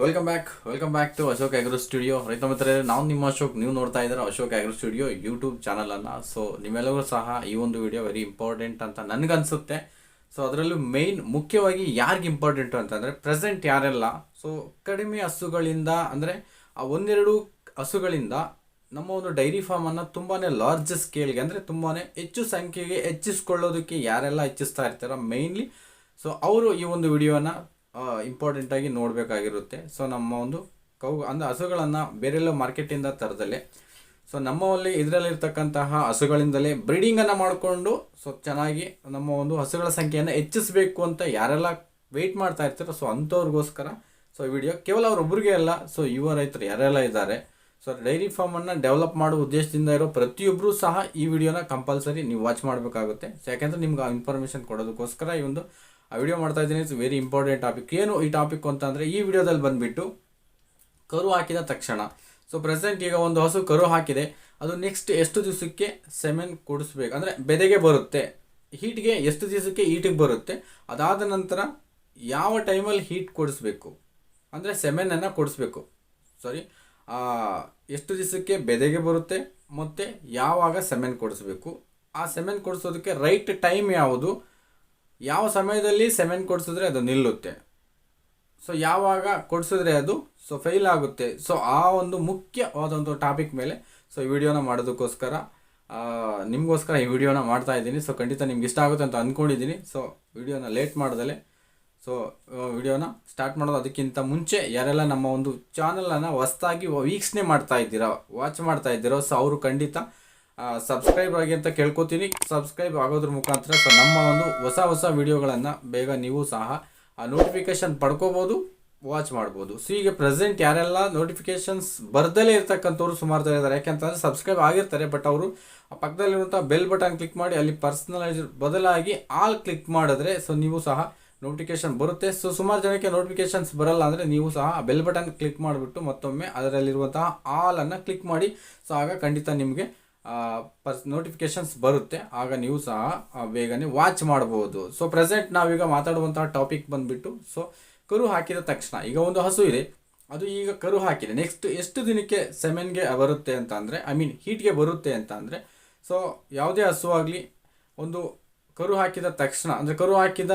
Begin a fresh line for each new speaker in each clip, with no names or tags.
Welcome back welcome back to Ashok agro studio ರೈತ ಮಿತ್ರರೇ, ನಾವು ನಿಮ್ಮ ಅಶೋಕ್, ನೀವು ನೋಡ್ತಾ ಇದ್ದಾರೆ ಅಶೋಕ್ ಆಗ್ರೋ ಸ್ಟುಡಿಯೋ ಯೂಟ್ಯೂಬ್ ಚಾನಲನ್ನು ಸೊ ನಿಮ್ಮೆಲ್ಲರೂ ಸಹ ಈ ಒಂದು ವಿಡಿಯೋ ವೆರಿ ಇಂಪಾರ್ಟೆಂಟ್ ಅಂತ ನನಗನ್ಸುತ್ತೆ. ಸೊ ಅದರಲ್ಲೂ ಮೇಯ್ನ್ ಮುಖ್ಯವಾಗಿ ಯಾರಿಗೆ ಇಂಪಾರ್ಟೆಂಟು ಅಂತಂದರೆ ಪ್ರೆಸೆಂಟ್ ಯಾರೆಲ್ಲ? ಸೊ ಕಡಿಮೆ ಹಸುಗಳಿಂದ ಅಂದರೆ, ಆ ಒಂದೆರಡು ಹಸುಗಳಿಂದ ನಮ್ಮ ಒಂದು ಡೈರಿ ಫಾರ್ಮನ್ನು ತುಂಬಾ ಲಾರ್ಜ್ ಸ್ಕೇಲ್ಗೆ ಅಂದರೆ ತುಂಬಾ ಹೆಚ್ಚು ಸಂಖ್ಯೆಗೆ ಹೆಚ್ಚಿಸ್ಕೊಳ್ಳೋದಕ್ಕೆ ಯಾರೆಲ್ಲ ಹೆಚ್ಚಿಸ್ತಾ ಇರ್ತಾರೋ ಮೇಯ್ನ್ಲಿ ಸೊ ಅವರು ಈ ಒಂದು ವಿಡಿಯೋನ ಇಂಪಾರ್ಟೆಂಟಾಗಿ ನೋಡಬೇಕಾಗಿರುತ್ತೆ. ಸೊ ನಮ್ಮ ಒಂದು ಕೌ, ಅಂದರೆ ಹಸುಗಳನ್ನು ಬೇರೆಲ್ಲ ಮಾರ್ಕೆಟಿಂದ ತರದಲ್ಲೇ. ಸೊ ನಮ್ಮಲ್ಲಿ ಇದರಲ್ಲಿರ್ತಕ್ಕಂತಹ ಹಸುಗಳಿಂದಲೇ ಬ್ರೀಡಿಂಗನ್ನು ಮಾಡಿಕೊಂಡು ಸೊ ಚೆನ್ನಾಗಿ ನಮ್ಮ ಒಂದು ಹಸುಗಳ ಸಂಖ್ಯೆಯನ್ನು ಹೆಚ್ಚಿಸಬೇಕು ಅಂತ ಯಾರೆಲ್ಲ ವೆಯ್ಟ್ ಮಾಡ್ತಾ ಇರ್ತಾರೋ ಸೊ ಅಂಥವ್ರಿಗೋಸ್ಕರ ಸೊ ವಿಡಿಯೋ ಕೇವಲ ಅವರೊಬ್ಬರಿಗೆ ಅಲ್ಲ ಸೊ ಯುವ ರೈತರು ಯಾರೆಲ್ಲ ಇದ್ದಾರೆ. ಸೊ ಡೈರಿ ಫಾರ್ಮನ್ನು ಡೆವಲಪ್ ಮಾಡೋ ಉದ್ದೇಶದಿಂದ ಇರೋ ಪ್ರತಿಯೊಬ್ಬರೂ ಸಹ ಈ ವಿಡಿಯೋನ ಕಂಪಲ್ಸರಿ ನೀವು ವಾಚ್ ಮಾಡಬೇಕಾಗುತ್ತೆ. ಯಾಕೆಂದರೆ ನಿಮ್ಗೆ ಆ ಇನ್ಫಾರ್ಮೇಷನ್ ಕೊಡೋದಕ್ಕೋಸ್ಕರ ಈ ಒಂದು ಆ ವಿಡಿಯೋ ಮಾಡ್ತಾ ಇದ್ದೀನಿ. ಇಟ್ಸ್ ವೆರಿ ಇಂಪಾರ್ಟೆಂಟ್ ಟಾಪಿಕ್ ಏನು ಈ ಟಾಪಿಕ್ ಅಂತಂದರೆ ಈ ವಿಡಿಯೋದಲ್ಲಿ ಬಂದುಬಿಟ್ಟು ಕರು ಹಾಕಿದ ತಕ್ಷಣ. ಸೊ ಪ್ರೆಸೆಂಟ್ ಈಗ ಒಂದು ಹಸು ಕರು ಹಾಕಿದೆ. ಅದು ನೆಕ್ಸ್ಟ್ ಎಷ್ಟು ದಿವಸಕ್ಕೆ ಸೆಮೆನ್ ಕೊಡಿಸ್ಬೇಕು? ಅಂದರೆ ಬೆದೆಗೆ ಬರುತ್ತೆ. ಹೀಟ್ಗೆ ಎಷ್ಟು ದಿವಸಕ್ಕೆ ಹೀಟಿಗೆ ಬರುತ್ತೆ? ಅದಾದ ನಂತರ ಯಾವ ಟೈಮಲ್ಲಿ ಹೀಟ್ ಕೊಡಿಸ್ಬೇಕು? ಅಂದರೆ ಸೆಮೆನನ್ನು ಕೊಡಿಸ್ಬೇಕು. ಸಾರಿ ಎಷ್ಟು ದಿವಸಕ್ಕೆ ಬೆದೆಗೆ ಬರುತ್ತೆ? ಮತ್ತು ಯಾವಾಗ ಸೆಮೆನ್ ಕೊಡಿಸ್ಬೇಕು? ಆ ಸೆಮೆನ್ ಕೊಡಿಸೋದಕ್ಕೆ ರೈಟ್ ಟೈಮ್ ಯಾವುದು? ಯಾವ ಸಮಯದಲ್ಲಿ ಸೆವೆನ್ ಕೊಡಿಸಿದ್ರೆ ಅದು ನಿಲ್ಲುತ್ತೆ. ಸೊ ಯಾವಾಗ ಕೊಡಿಸಿದ್ರೆ ಅದು ಸೊ ಫೇಲ್ ಆಗುತ್ತೆ. ಸೊ ಆ ಒಂದು ಮುಖ್ಯವಾದಂಥ ಟಾಪಿಕ್ ಮೇಲೆ ಸೊ ಈ ವಿಡಿಯೋನ ಮಾಡೋದಕ್ಕೋಸ್ಕರ ನಿಮಗೋಸ್ಕರ ಈ ವಿಡಿಯೋನ ಮಾಡ್ತಾ ಇದ್ದೀನಿ. ಸೊ ಖಂಡಿತ ನಿಮ್ಗೆ ಇಷ್ಟ ಆಗುತ್ತೆ ಅಂತ ಅಂದ್ಕೊಂಡಿದ್ದೀನಿ ಸೊ ವಿಡಿಯೋನ ಲೇಟ್ ಮಾಡ್ದಲೆ ಸೊ ವಿಡಿಯೋನ ಸ್ಟಾರ್ಟ್ ಮಾಡೋದು ಅದಕ್ಕಿಂತ ಮುಂಚೆ ಯಾರೆಲ್ಲ ನಮ್ಮ ಒಂದು ಚಾನಲನ್ನು ಹೊಸ್ದಾಗಿ ವೀಕ್ಷಣೆ ಮಾಡ್ತಾ ಇದ್ದೀರಾ ವಾಚ್ ಮಾಡ್ತಾ ಇದ್ದೀರೋ ಸೊ ಅವರು ಖಂಡಿತ ಸಬ್ಸ್ಕ್ರೈಬ್ ಆಗಿ ಅಂತ ಕೇಳ್ಕೊತೀನಿ. ಸಬ್ಸ್ಕ್ರೈಬ್ ಆಗೋದ್ರ ಮುಖಾಂತರ ಸೊ ನಮ್ಮ ಒಂದು ಹೊಸ ಹೊಸ ವಿಡಿಯೋಗಳನ್ನು ಬೇಗ ನೀವು ಸಹ ನೋಟಿಫಿಕೇಶನ್ ಪಡ್ಕೋಬೋದು ವಾಚ್ ಮಾಡ್ಬೋದು. ಸೊ ಈಗ ಪ್ರೆಸೆಂಟ್ ಯಾರೆಲ್ಲ ನೋಟಿಫಿಕೇಶನ್ಸ್ ಬರ್ದಲೇ ಇರ್ತಕ್ಕಂಥವ್ರು ಸುಮಾರು ಜನ ಇದ್ದಾರೆ ಯಾಕೆಂತಂದರೆ ಸಬ್ಸ್ಕ್ರೈಬ್ ಆಗಿರ್ತಾರೆ ಬಟ್ ಅವರು ಪಕ್ಕದಲ್ಲಿರುವಂಥ ಬೆಲ್ ಬಟನ್ ಕ್ಲಿಕ್ ಮಾಡಿ ಅಲ್ಲಿ ಪರ್ಸನಲೈಸ್ ಬದಲಾಗಿ ಆಲ್ ಕ್ಲಿಕ್ ಮಾಡಿದ್ರೆ ಸೊ ನೀವು ಸಹ ನೋಟಿಫಿಕೇಶನ್ ಬರುತ್ತೆ. ಸೊ ಸುಮಾರು ಜನಕ್ಕೆ ನೋಟಿಫಿಕೇಶನ್ಸ್ ಬರಲ್ಲ ಅಂದರೆ ನೀವು ಸಹ ಬೆಲ್ ಬಟನ್ ಕ್ಲಿಕ್ ಮಾಡಿಬಿಟ್ಟು ಮತ್ತೊಮ್ಮೆ ಅದರಲ್ಲಿರುವಂತಹ ಆಲನ್ನು ಕ್ಲಿಕ್ ಮಾಡಿ. ಸೊ ಆಗ ಖಂಡಿತ ನಿಮಗೆ ಪರ್ಸ್ ನೋಟಿಫಿಕೇಶನ್ಸ್ ಬರುತ್ತೆ. ಆಗ ನೀವು ಸಹ ಬೇಗನೆ ವಾಚ್ ಮಾಡ್ಬೋದು. ಸೊ ಪ್ರೆಸೆಂಟ್ ನಾವೀಗ ಮಾತಾಡುವಂತಹ ಟಾಪಿಕ್ ಬಂದುಬಿಟ್ಟು ಸೊ ಕರು ಹಾಕಿದ ತಕ್ಷಣ, ಈಗ ಒಂದು ಹಸು ಇದೆ. ಅದು ಈಗ ಕರು ಹಾಕಿದೆ. ನೆಕ್ಸ್ಟ್ ಎಷ್ಟು ದಿನಕ್ಕೆ ಸೆಮೆನ್ಗೆ ಬರುತ್ತೆ ಅಂತ ಅಂದರೆ ಐ ಮೀನ್ ಹೀಟ್ಗೆ ಬರುತ್ತೆ ಅಂತ ಅಂದರೆ ಸೊ ಯಾವುದೇ ಹಸು ಆಗಲಿ, ಒಂದು ಕರು ಹಾಕಿದ ತಕ್ಷಣ, ಅಂದರೆ ಕರು ಹಾಕಿದ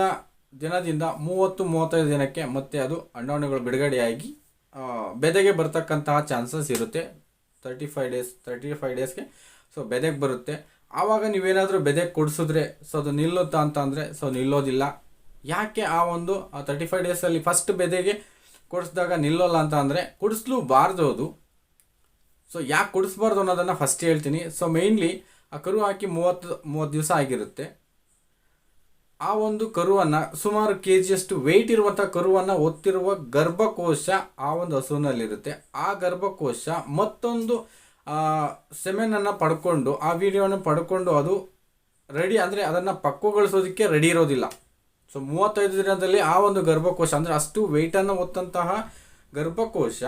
ದಿನದಿಂದ ಮೂವತ್ತು, ಮೂವತ್ತೈದು ದಿನಕ್ಕೆ ಮತ್ತೆ ಅದು ಅಂಡಾಣುಗಳು ಬಿಡುಗಡೆಯಾಗಿ ಬೆದೆಗೆ ಬರ್ತಕ್ಕಂತಹ ಚಾನ್ಸಸ್ ಇರುತ್ತೆ. Thirty five days thirty five ಡೇಸ್ಗೆ ಸೊ ಬೆದೆಗೆ ಬರುತ್ತೆ. ಆವಾಗ ನೀವೇನಾದರೂ ಬೆದೆಗೆ ಕೊಡಿಸಿದ್ರೆ ಸೊ ಅದು ನಿಲ್ಲುತ್ತಾ ಅಂತ ಅಂದರೆ ಸೊ ನಿಲ್ಲೋದಿಲ್ಲ. ಯಾಕೆ ಆ ಒಂದು ತರ್ಟಿ ಫೈವ್ ಡೇಸಲ್ಲಿ ಫಸ್ಟ್ ಬೆದೆಗೆ ಕೊಡಿಸಿದಾಗ ನಿಲ್ಲೋಲ್ಲ ಅಂತ ಅಂದರೆ ಕುಡಿಸ್ಲೂಬಾರ್ದು ಅದು. ಸೊ ಯಾಕೆ ಕುಡಿಸ್ಬಾರ್ದು ಅನ್ನೋದನ್ನು ಫಸ್ಟ್ ಹೇಳ್ತೀನಿ. ಸೊ ಮೇಯ್ನ್ಲಿ ಆ ಕರು ಹಾಕಿ ಮೂವತ್ತು ಮೂವತ್ತು ದಿವಸ ಆಗಿರುತ್ತೆ. ಆ ಒಂದು ಕರುವನ್ನು ಸುಮಾರು ಕೆ ಜಿಯಷ್ಟು ವೆಯ್ಟ್ ಇರುವಂಥ ಕರುವನ್ನು ಒತ್ತಿರುವ ಗರ್ಭಕೋಶ ಆ ಒಂದು ಹಸುವಿನಲ್ಲಿರುತ್ತೆ. ಆ ಗರ್ಭಕೋಶ ಮತ್ತೊಂದು ಸೆಮೆನನ್ನು ಪಡ್ಕೊಂಡು, ಆ ವಿಡಿಯೋನ ಪಡ್ಕೊಂಡು ಅದು ರೆಡಿ ಅಂದರೆ ಅದನ್ನು ಪಕ್ವಗೊಳಿಸೋದಕ್ಕೆ ರೆಡಿ ಇರೋದಿಲ್ಲ. ಸೊ ಮೂವತ್ತೈದು ದಿನದಲ್ಲಿ ಆ ಒಂದು ಗರ್ಭಕೋಶ, ಅಂದರೆ ಅಷ್ಟು ವೆಯ್ಟನ್ನು ಹೊತ್ತಂತಹ ಗರ್ಭಕೋಶ.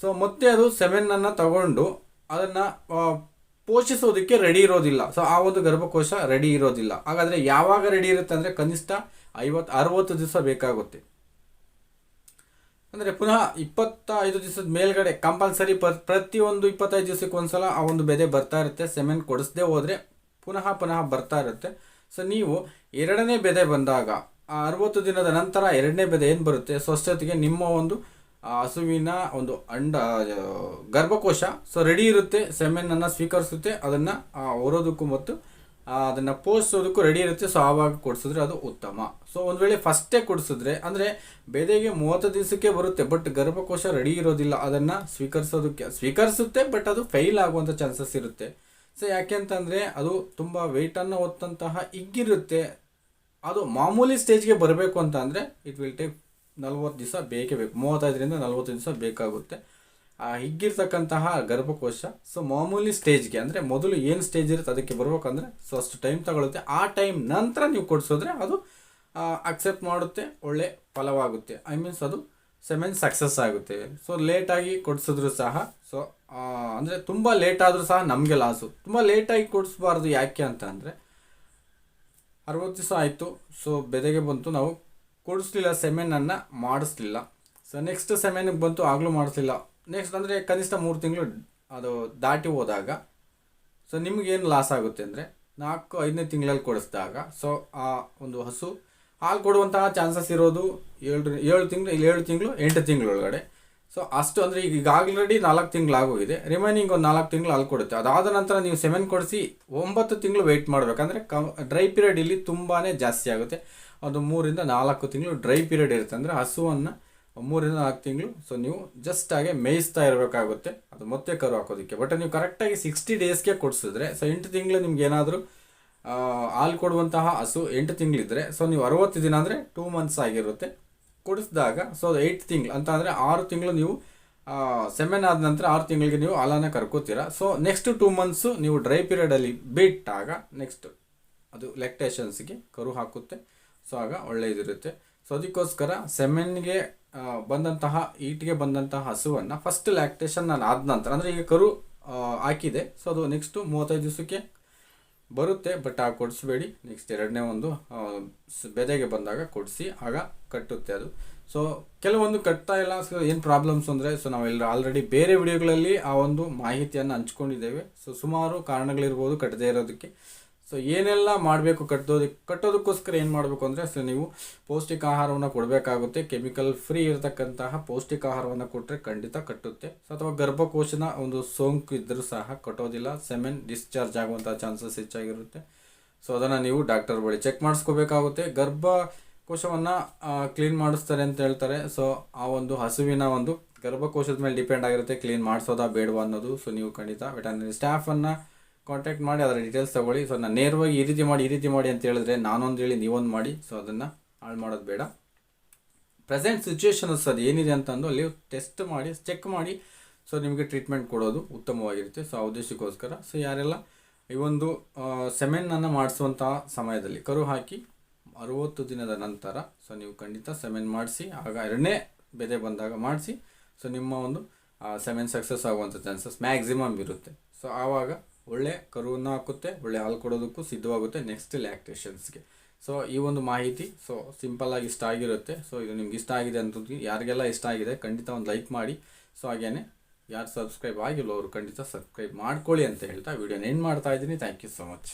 ಸೊ ಮತ್ತೆ ಅದು ಸೆಮೆನನ್ನು ತಗೊಂಡು ಅದನ್ನು ಪೋಷಿಸೋದಕ್ಕೆ ರೆಡಿ ಇರೋದಿಲ್ಲ. ಸೊ ಆ ಒಂದು ಗರ್ಭಕೋಶ ರೆಡಿ ಇರೋದಿಲ್ಲ. ಹಾಗಾದರೆ ಯಾವಾಗ ರೆಡಿ ಇರುತ್ತೆ ಅಂದರೆ ಕನಿಷ್ಠ ಐವತ್ತು, ಅರವತ್ತು ದಿವಸ ಬೇಕಾಗುತ್ತೆ. ಅಂದರೆ ಪುನಃ ಇಪ್ಪತ್ತೈದು ದಿವಸದ ಮೇಲ್ಗಡೆ ಕಂಪಲ್ಸರಿ ಪ್ರ ಪ್ರತಿಯೊಂದು ಇಪ್ಪತ್ತೈದು ದಿವಸಕ್ಕೆ ಒಂದ್ಸಲ ಆ ಒಂದು ಬೆದೆ ಬರ್ತಾ ಇರುತ್ತೆ ಸೆಮೆನ್ ಕೊಡಿಸದೆ ಹೋದರೆ ಪುನಃ ಪುನಃ ಬರ್ತಾ ಇರುತ್ತೆ. ಸೊ ನೀವು ಎರಡನೇ ಬೆದೆ ಬಂದಾಗ, ಆ ಅರವತ್ತು ದಿನದ ನಂತರ ಎರಡನೇ ಬೆದೆ ಏನು ಬರುತ್ತೆ? ಸೊ ಅಷ್ಟೊತ್ತಿಗೆ ನಿಮ್ಮ ಒಂದು ಹಸುವಿನ ಒಂದು ಅಂಡ ಗರ್ಭಕೋಶ ಸೊ ರೆಡಿ ಇರುತ್ತೆ ಸೆಮೆನನ್ನು ಸ್ವೀಕರಿಸುತ್ತೆ, ಅದನ್ನು ಹೊರೋದಕ್ಕೂ ಮತ್ತು ಅದನ್ನು ಪೋಷಿಸೋದಕ್ಕೂ ರೆಡಿ ಇರುತ್ತೆ ಸೊ ಆವಾಗ ಕೊಡಿಸಿದ್ರೆ ಅದು ಉತ್ತಮ. ಸೊ ಒಂದು ವೇಳೆ ಫಸ್ಟೇ ಕೊಡಿಸಿದ್ರೆ, ಅಂದರೆ ಬೆದೆಗೆ ಮೂವತ್ತು ದಿವಸಕ್ಕೆ ಬರುತ್ತೆ ಬಟ್ ಗರ್ಭಕೋಶ ರೆಡಿ ಇರೋದಿಲ್ಲ, ಅದನ್ನು ಸ್ವೀಕರಿಸೋದಕ್ಕೆ, ಸ್ವೀಕರಿಸುತ್ತೆ ಬಟ್ ಅದು ಫೈಲ್ ಆಗುವಂಥ ಚಾನ್ಸಸ್ ಇರುತ್ತೆ. ಸೊ ಯಾಕೆ ಅಂತಂದರೆ, ಅದು ತುಂಬ ವೆಯ್ಟನ್ನು ಹೊತ್ತಂತಹ ಹಿಗ್ಗಿರುತ್ತೆ. ಅದು ಮಾಮೂಲಿ ಸ್ಟೇಜ್ಗೆ ಬರಬೇಕು ಅಂತ ಅಂದರೆ ಇಟ್ ವಿಲ್ ಟೇಕ್ ನಲ್ವತ್ತು ದಿವಸ ಬೇಕೇ ಬೇಕು. ಮೂವತ್ತೈದರಿಂದ ನಲ್ವತ್ತು ದಿವಸ ಬೇಕಾಗುತ್ತೆ. ಹಿಗ್ಗಿರ್ತಕ್ಕಂತಹ ಗರ್ಭಕೋಶ. ಸೊ ಮಾಮೂಲಿ ಸ್ಟೇಜ್ಗೆ ಅಂದರೆ ಮೊದಲು ಏನು ಸ್ಟೇಜ್ ಇರುತ್ತೆ, ಅದಕ್ಕೆ ಬರ್ಬೇಕಂದ್ರೆ ಸೊ ಅಷ್ಟು ಟೈಮ್ ತಗೊಳುತ್ತೆ. ಆ ಟೈಮ್ ನಂತರ ನೀವು ಕೊಡಿಸಿದ್ರೆ ಅದು ಅಕ್ಸೆಪ್ಟ್ ಮಾಡುತ್ತೆ, ಒಳ್ಳೆ ಫಲವಾಗುತ್ತೆ. ಐ ಮೀನ್ಸ್ ಅದು ಸೆಮೆನ್ ಸಕ್ಸಸ್ ಆಗುತ್ತೆ. ಸೊ ಲೇಟಾಗಿ ಕೊಡಿಸಿದ್ರು ಸಹ ಸೊ ಅಂದರೆ ತುಂಬ ಲೇಟ್ ಆದರೂ ಸಹ ನಮಗೆ ಲಾಸು ತುಂಬ ಲೇಟಾಗಿ ಕೊಡಿಸ್ಬಾರ್ದು ಯಾಕೆ ಅಂತ ಅಂದರೆ, ಅರವತ್ತು ದಿವಸ ಆಯಿತು ಸೊ ಬೆದೆಗೆ ಬಂತು. ನಾವು ಕೊಡಿಸ್ಲಿಲ್ಲ ಸೆಮೆನನ್ನು ಮಾಡಿಸ್ಲಿಲ್ಲ. ಸೊ ನೆಕ್ಸ್ಟ್ ಸೆಮೆನಿಗೆ ಬಂತು, ಆಗಲೂ ಮಾಡಿಸ್ಲಿಲ್ಲ. ನೆಕ್ಸ್ಟ್ ಅಂದರೆ ಕನಿಷ್ಠ ಮೂರು ತಿಂಗಳು ಅದು ದಾಟಿ ಹೋದಾಗ ಸೊ ನಿಮಗೇನು ಲಾಸ್ ಆಗುತ್ತೆ ಅಂದರೆ ನಾಲ್ಕು, ಐದನೇ ತಿಂಗಳಲ್ಲಿ ಕೊಡಿಸಿದಾಗ ಸೊ ಆ ಒಂದು ಹಸು ಹಾಲು ಕೊಡುವಂತಹ ಚಾನ್ಸಸ್ ಇರೋದು ಏಳು ಏಳು ತಿಂಗಳು, ಇಲ್ಲಿ ಏಳು ತಿಂಗಳು, ಎಂಟು ತಿಂಗಳೊಳಗಡೆ ಸೊ ಅಷ್ಟು ಅಂದರೆ ಈಗ ಈಗ ಆಲ್ರೆಡಿ ನಾಲ್ಕು ತಿಂಗಳು ಆಗೋಗಿದೆ. ರಿಮೈನಿಂಗ್ ಒಂದು ನಾಲ್ಕು ತಿಂಗಳು ಹಾಲು ಕೊಡುತ್ತೆ. ಅದಾದ ನಂತರ ನೀವು ಸೆವೆನ್ ಕೊಡಿಸಿ ಒಂಬತ್ತು ತಿಂಗಳು ವೆಯ್ಟ್ ಮಾಡಬೇಕಂದ್ರೆ ಕ ಡ್ರೈ ಪೀರಿಯಡ್ ಇಲ್ಲಿ ತುಂಬಾ ಜಾಸ್ತಿ ಆಗುತ್ತೆ. ಅದು ಮೂರಿಂದ ನಾಲ್ಕು ತಿಂಗಳು ಡ್ರೈ ಪೀರಿಯಡ್ ಇರುತ್ತೆ ಅಂದರೆ ಹಸುವನ್ನು ಮೂರಿಂದ ನಾಲ್ಕು ತಿಂಗಳು. ಸೊ ನೀವು ಜಸ್ಟ್ ಹಾಗೆ ಮೇಯಿಸ್ತಾ ಇರಬೇಕಾಗುತ್ತೆ. ಅದು ಮತ್ತೆ ಕರು ಹಾಕೋದಕ್ಕೆ. ಬಟ್ ನೀವು ಕರೆಕ್ಟಾಗಿ ಸಿಕ್ಸ್ಟಿ ಡೇಸ್ಗೆ ಕೊಡಿಸಿದ್ರೆ ಸೊ ಎಂಟು ತಿಂಗಳು ನಿಮ್ಗೆ ಏನಾದರೂ ಹಾಲು ಕೊಡುವಂತಹ ಹಸು ಎಂಟು ತಿಂಗಳಿದ್ರೆ ಸೊ ನೀವು ಅರವತ್ತು ದಿನ ಅಂದರೆ ಟೂ ಮಂತ್ಸ್ ಆಗಿರುತ್ತೆ. ಕೊಡಿಸಿದಾಗ ಸೊ ಏಯ್ಟ್ ತಿಂಗಳು ಅಂತ ಅಂದರೆ ಆರು ತಿಂಗಳು ನೀವು ಸೆಮೆನ್ ಆದ ನಂತರ ಆರು ತಿಂಗಳಿಗೆ ನೀವು ಹಾಲನ್ನು ಕರ್ಕೋತೀರಾ. ಸೊ ನೆಕ್ಸ್ಟ್ ಟೂ ಮಂತ್ಸು ನೀವು ಡ್ರೈ ಪೀರಿಯಡಲ್ಲಿ ಬಿಟ್ಟಾಗ ನೆಕ್ಸ್ಟ್ ಅದು ಲೆಕ್ಟೇಷನ್ಸ್ಗೆ ಕರು ಹಾಕುತ್ತೆ. ಸೊ ಆಗ ಒಳ್ಳೆಯದಿರುತ್ತೆ. ಸೊ ಅದಕ್ಕೋಸ್ಕರ ಸೆಮೆನ್ಗೆ ಬಂದಂತಹ, ಈಟ್ಗೆ ಬಂದಂತಹ ಹಸುವನ್ನು ಫಸ್ಟ್ ಲ್ಯಾಕ್ಟೇಷನ್ ನಾನು ಆದ ನಂತರ, ಅಂದರೆ ಈಗ ಕರು ಹಾಕಿದೆ. ಸೊ ಅದು ನೆಕ್ಸ್ಟು ಮೂವತ್ತೈದು ದಿವಸಕ್ಕೆ ಬರುತ್ತೆ ಬಟ್ ಆಗ ಕೊಡಿಸ್ಬೇಡಿ. ನೆಕ್ಸ್ಟ್ ಎರಡನೇ ಒಂದು ಬೆದೆಗೆ ಬಂದಾಗ ಕೊಡಿಸಿ, ಆಗ ಕಟ್ಟುತ್ತೆ ಅದು. ಸೊ ಕೆಲವೊಂದು ಕಟ್ತಾ ಇಲ್ಲ ಸೊ ಏನು ಪ್ರಾಬ್ಲಮ್ಸ್ ಅಂದರೆ ಸೊ ನಾವೆಲ್ಲ ಆಲ್ರೆಡಿ ಬೇರೆ ವಿಡಿಯೋಗಳಲ್ಲಿ ಆ ಒಂದು ಮಾಹಿತಿಯನ್ನು ಹಂಚ್ಕೊಂಡಿದ್ದೇವೆ. ಸೊ ಸುಮಾರು ಕಾರಣಗಳಿರ್ಬೋದು ಕಟ್ಟದೇ ಇರೋದಕ್ಕೆ. ಸೊ ಏನೆಲ್ಲ ಮಾಡಬೇಕು ಕಟ್ಟೋದಕ್ಕೆ ಕಟ್ಟೋದಕ್ಕೋಸ್ಕರ ಏನು ಮಾಡಬೇಕು ಅಂದರೆ ಸೊ ನೀವು ಪೌಷ್ಟಿಕ ಆಹಾರವನ್ನು ಕೊಡಬೇಕಾಗುತ್ತೆ. ಕೆಮಿಕಲ್ ಫ್ರೀ ಇರತಕ್ಕಂತಹ ಪೌಷ್ಟಿಕ ಆಹಾರವನ್ನು ಕೊಟ್ಟರೆ ಖಂಡಿತ ಕಟ್ಟುತ್ತೆ. ಅಥವಾ ಗರ್ಭಕೋಶನ ಒಂದು ಸೋಂಕು ಇದ್ದರೂ ಸಹ ಕಟ್ಟೋದಿಲ್ಲ. ಸೆಮೆನ್ ಡಿಸ್ಚಾರ್ಜ್ ಆಗುವಂಥ ಚಾನ್ಸಸ್ ಹೆಚ್ಚಾಗಿರುತ್ತೆ. ಸೊ ಅದನ್ನು ನೀವು ಡಾಕ್ಟರ್ ಬಳಿ ಚೆಕ್ ಮಾಡಿಸ್ಕೋಬೇಕಾಗುತ್ತೆ. ಗರ್ಭಕೋಶವನ್ನು ಕ್ಲೀನ್ ಮಾಡಿಸ್ತಾರೆ ಅಂತ ಹೇಳ್ತಾರೆ. ಸೊ ಆ ಒಂದು ಹಸುವಿನ ಒಂದು ಗರ್ಭಕೋಶದ ಮೇಲೆ ಡಿಪೆಂಡ್ ಆಗಿರುತ್ತೆ. ಕ್ಲೀನ್ ಮಾಡಿಸೋದಾ ಬೇಡವಾ ಅನ್ನೋದು. ಸೊ ನೀವು ಖಂಡಿತ ವೆಟರ್ನರಿ ಸ್ಟಾಫನ್ನು ಕಾಂಟ್ಯಾಕ್ಟ್ ಮಾಡಿ ಅದರ ಡೀಟೇಲ್ಸ್ ತಗೊಳ್ಳಿ. ಸೊ ನಾನು ನೇರವಾಗಿ ಈ ರೀತಿ ಮಾಡಿ, ಈ ರೀತಿ ಮಾಡಿ ಅಂತ ಹೇಳಿದ್ರೆ ನಾನೊಂದು ಹೇಳಿ ನೀವೊಂದು ಮಾಡಿ. ಸೊ ಅದನ್ನು ಹಾಳು ಮಾಡೋದು ಬೇಡ. ಪ್ರೆಸೆಂಟ್ ಸಿಚುವೇಶನ್ಸ್ ಅದು ಏನಿದೆ ಅಂತಂದು ಅಲ್ಲಿ ಟೆಸ್ಟ್ ಮಾಡಿ ಚೆಕ್ ಮಾಡಿ. ಸೊ ನಿಮಗೆ ಟ್ರೀಟ್ಮೆಂಟ್ ಕೊಡೋದು ಉತ್ತಮವಾಗಿರುತ್ತೆ. ಸೊ ಆ ಉದ್ದೇಶಕ್ಕೋಸ್ಕರ. ಸೊ ಯಾರೆಲ್ಲ ಈ ಒಂದು ಸೆಮೆನನ್ನು ಮಾಡಿಸುವಂತಹ ಸಮಯದಲ್ಲಿ ಕರು ಹಾಕಿ ಅರುವತ್ತು ದಿನದ ನಂತರ ಸೊ ನೀವು ಖಂಡಿತ ಸೆಮೆನ್ ಮಾಡಿಸಿ, ಆಗ ಎರಡನೇ ಬೆದೆ ಬಂದಾಗ ಮಾಡಿಸಿ. ಸೊ ನಿಮ್ಮ ಒಂದು ಸೆಮೆನ್ ಸಕ್ಸಸ್ ಆಗುವಂಥ ಚಾನ್ಸಸ್ ಮ್ಯಾಕ್ಸಿಮಮ್ ಇರುತ್ತೆ. ಸೊ ಆವಾಗ ಒಳ್ಳೆ ಕರುವನ್ನು ಹಾಕುತ್ತೆ, ಒಳ್ಳೆ ಹಾಲು ಕೊಡೋದಕ್ಕೂ ಸಿದ್ಧವಾಗುತ್ತೆ ನೆಕ್ಸ್ಟ್ ಲ್ಯಾಕ್ಟೇಷನ್ಸ್ಗೆ ಸೊ ಈ ಒಂದು ಮಾಹಿತಿ ಸೊ ಸಿಂಪಲ್ ಆಗಿ ಇಷ್ಟ ಆಗಿರುತ್ತೆ. ಸೊ ಇದು ನಿಮ್ಗೆ ಇಷ್ಟ ಆಗಿದೆ ಅಂತ ಯಾರಿಗೆಲ್ಲ ಇಷ್ಟ ಆಗಿದೆ ಖಂಡಿತ ಒಂದು ಲೈಕ್ ಮಾಡಿ. ಸೊ ಹಾಗೇನೆ, ಯಾರು ಸಬ್ಸ್ಕ್ರೈಬ್ ಆಗಿಲ್ಲ ಅವರು ಖಂಡಿತ ಸಬ್ಸ್ಕ್ರೈಬ್ ಮಾಡ್ಕೊಳ್ಳಿ ಅಂತ ಹೇಳ್ತಾ ವಿಡಿಯೋನ ಎಂಡ್ ಮಾಡ್ತಾ ಇದ್ದೀನಿ. Thank you so much